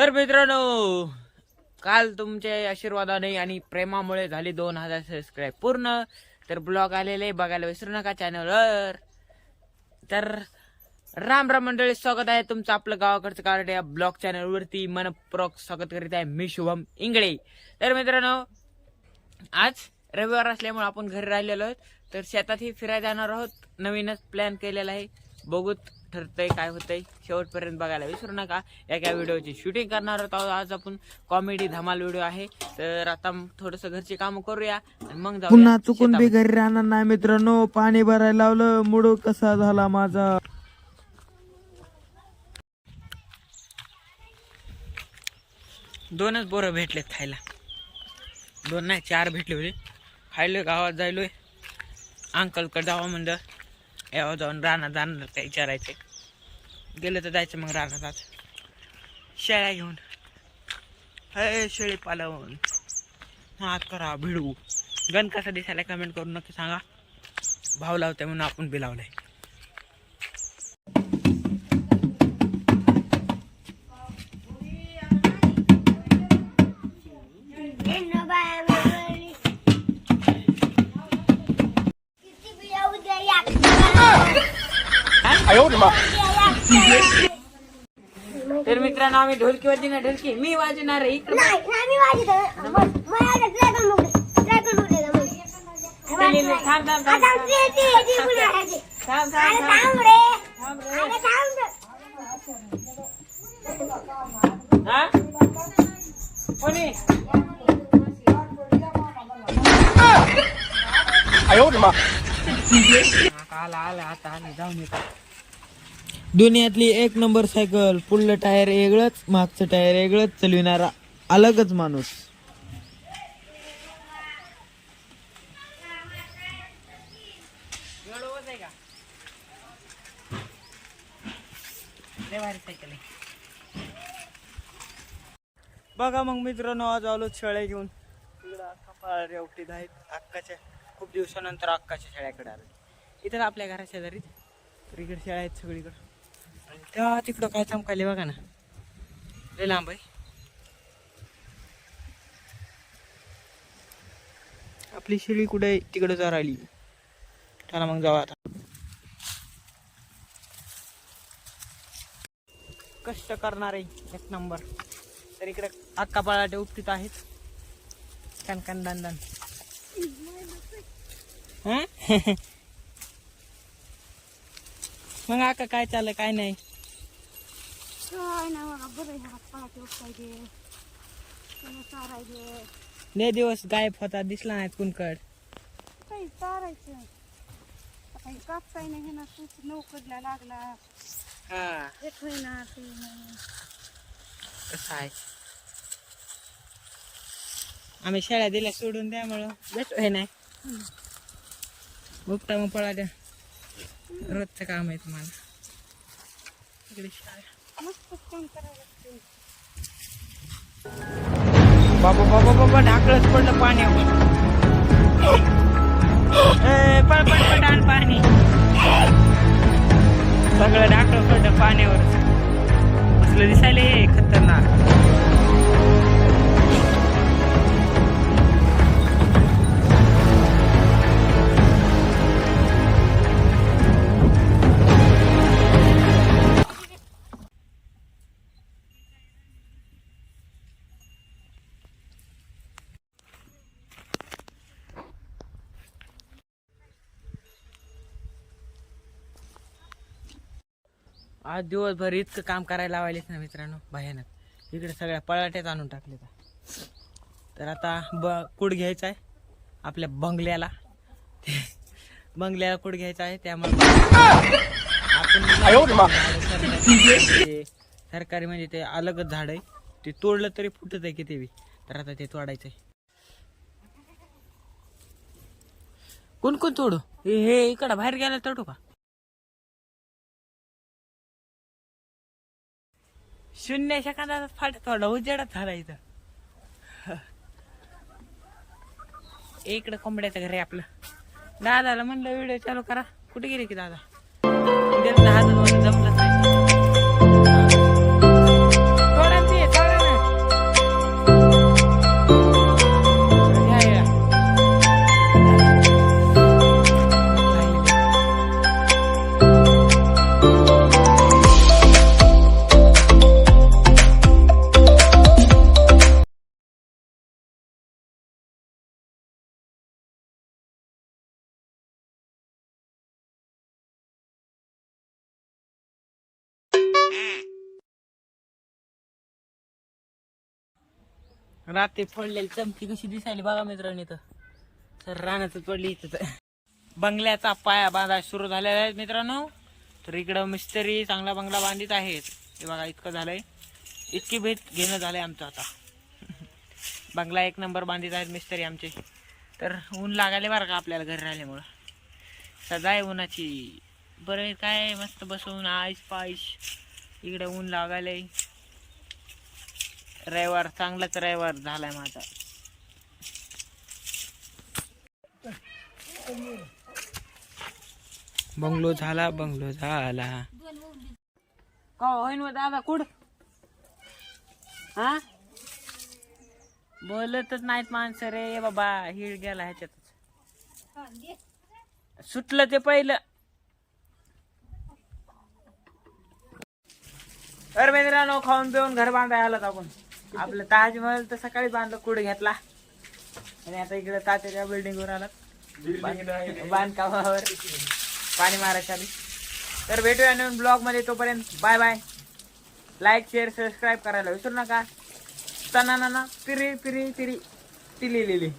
तर मित्रांनो काल तुमच्या आशीर्वादाने आणि प्रेमामुळे झाली दोन हजार सबस्क्राईब पूर्ण. तर ब्लॉग आलेले बघायला विसरू नका चॅनलवर तर राम राम मंडळी स्वागत आहे तुमचं आपलं गावाकडचं कार्ड या ब्लॉग चॅनलवरती मनपूर्वक स्वागत करीत आहे मी शुभम इंगळे. तर मित्रांनो आज रविवार असल्यामुळे आपण घरी राहिलेलो आहोत. तर शेतातही फिरायला जाणार आहोत. नवीनच प्लॅन केलेला आहे. बघूत ठरतंय काय होतंय शेवटपर्यंत बघायला विसरू नका. एका व्हिडिओची शूटिंग करणार आहोत आज आपण. कॉमेडी धमाल व्हिडिओ आहे. तर आता थोडस घरची कामं करूया आणि मग पुन्हा चुकून बी. घरी राहणार नाही मित्रांनो. पाणी भरायला लावलं. मुड कसा झाला माझा? दोनच बोरं भेटलेत खायला. दोन नाही चार भेटले होते. खायलोय गावात जायलोय. अंकलकडे जावं म्हणलं. यावं जाऊन रानात जाणार काय विचारायचे. गेलं तर जायचं मग रानात आज शेळ्या घेऊन. हे शेळी पालवून. हात करा भिडू. गण कसा दिसायला कमेंट करून नक्की सांगा. भाव लावते म्हणून आपण बी लावलाय. तर मित्रांनो आम्ही ढोलकी वाजणार ढोलकी मी वाजणार आहे इकडे. थांब थांब थांब. थांब. थांब हा? कोणी? आला आला आता आले जाऊन येतो. दुनियातली एक नंबर सायकल पुढलं टायर वेगळंच मागचं टायर वेगळंच चालविणारा अलगच माणूस. आहे का बघा मग मित्रांनो आज आलो शेळ्या घेऊन. इकडं अख्खा पाळ रेवटीत आहेत. अक्काच्या खूप दिवसानंतर अक्काच्या शेळ्याकडे आलो इथं आपल्या घराशेजारी तर इकडे शेळ्या आहेत सगळीकडं. त्या तिकडं काय चमकायले बघा ना. लय लांब आहे. आपली शिळी कुठे तिकडे जर आली चला मग जाऊ आता. कष्ट करणार आहे एक नंबर. तर इकडे अक्का पाळाटे उपटीत आहेत. कणकण कन दन दन मग आका काय चाललं काय नाही. लय दिवस गायब होता दिसला नाही कुणकड. काही चारायचं काही कापसाय नाही हे. ना तूच नोकरीला लागला हा एक होईना ते नाही. कसं आहे? आम्ही शेळ्या दिल्या सोडून त्यामुळं भेटू हे नाही. उपटा मग पळा द्या. रोजचं काम आहे तुम्हाला. इकडे शाळा मस्त काम करावं बाबा बाबा बाबा ढाकळच पडलं पाण्यावर. ए, पळ पळ पळ पाणी. सगळं ढाकळं पडलं पाण्यावर. असलं दिसायला हे खतरनाक. आज दिवसभर इतकं काम करायला लावायलेच ना मित्रांनो भयानक. इकडे सगळ्या पळाट्याच आणून टाकले तर आता ब कूड घ्यायचा आहे आपल्या बंगल्याला. बंगल्याला कूड घ्यायचा आहे त्यामुळे आपण सरकारी म्हणजे ते अलगच झाड आहे. ते तोडलं तरी फुटत आहे किती बी. तर आता ते तोडायचं आहे. कोण कोण तोडू? हे इकडं बाहेर गेला तोडू का? शून्य सेकंदाचा फाट थोडा उजेडात झाला इथं. इकडं कोंबड्याचं घर आहे आपलं. दादाला म्हणलं व्हिडिओ चालू करा. कुठे गेले की दादा? दहा जमलं. रात्री पडलेली चमकी कशी दिसायली बघा मित्रांनी तर सर रानाचं पडली इथं. तर. बंगल्याचा पाया बांधा सुरू झालेला आहे मित्रांनो. तर इकडं मिस्त्री चांगला बंगला बांधित आहेत. हे बघा इतकं झालंय. इतकी भेट घेणं झालंय आमचं आता. बंगला एक नंबर बांधित आहेत मिस्त्री आमचे. तर ऊन लागायला बरं का आपल्याला घरी राहिल्यामुळं? सदा आहे उन्हाची बरं काय मस्त बसून आईस पाईस. इकडे ऊन लागायलंय. रविवार चांगलाच रविवार झालाय माझा. बंगलो झाला बंगलो झाला. का होईन मग दादा कुड हा? बोलतच नाहीत माणसं रे बाबा हिळ गेला ह्याच्यातच. सुटलं ते पहिलं. तर मित्रांनो खाऊन पिऊन घर बांधायला आलात आपण. आपलं ताजमहल तर सकाळी बांधलं कुठे घेतला? आणि आता इकडे तात्याच्या बिल्डिंग वर आलात बांध- बांधकामावर. पाणी मारायच्या आधी. तर भेटूया नवीन ब्लॉगमध्ये. तोपर्यंत bye bye like share subscribe करायला विसरू नका. तना पिरी पिरी पिरी. तिली लिली